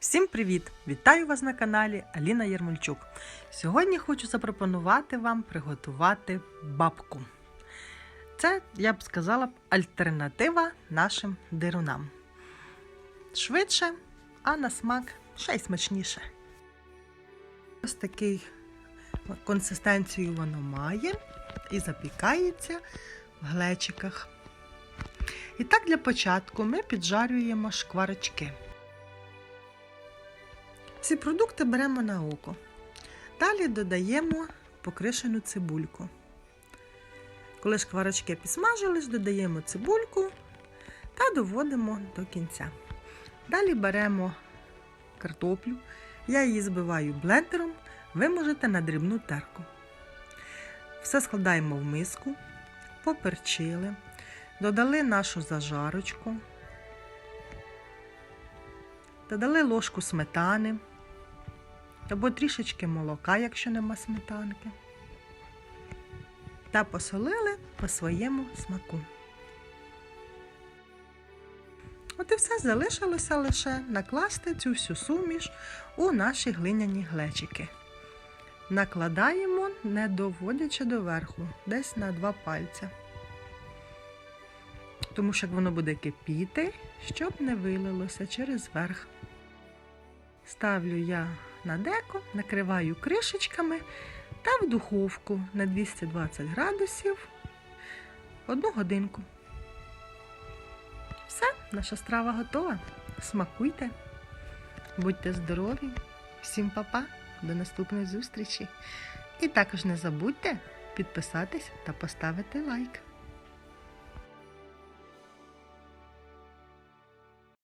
Всім привіт! Вітаю вас на каналі Аліна Єрмольчук. Сьогодні хочу запропонувати вам приготувати бабку. Це, я б сказала, альтернатива нашим дирунам. Швидше, а на смак ще й смачніше. Ось такий консистенцію воно має і запікається в глечиках. І так, для початку ми піджарюємо шкварочки. Ці продукти беремо на око. Далі додаємо покришену цибульку. Коли шкварочки підсмажились, додаємо цибульку та доводимо до кінця. Далі беремо картоплю. Я її збиваю блендером, ви можете на дрібну терку. Все складаємо в миску, поперчили, додали нашу зажарочку, додали ложку сметани або трішечки молока, якщо нема сметанки. Та посолили по своєму смаку. От і все залишилося лише накласти цю всю суміш у наші глиняні глечики. Накладаємо, не доводячи до верху, десь на два пальця. Тому що як воно буде кипіти, щоб не вилилося через верх. Ставлю я на деко, накриваю кришечками та в духовку на 220 градусів одну годинку. Все, наша страва готова. Смакуйте, будьте здорові, всім па-па, до наступної зустрічі. І також не забудьте підписатись та поставити лайк.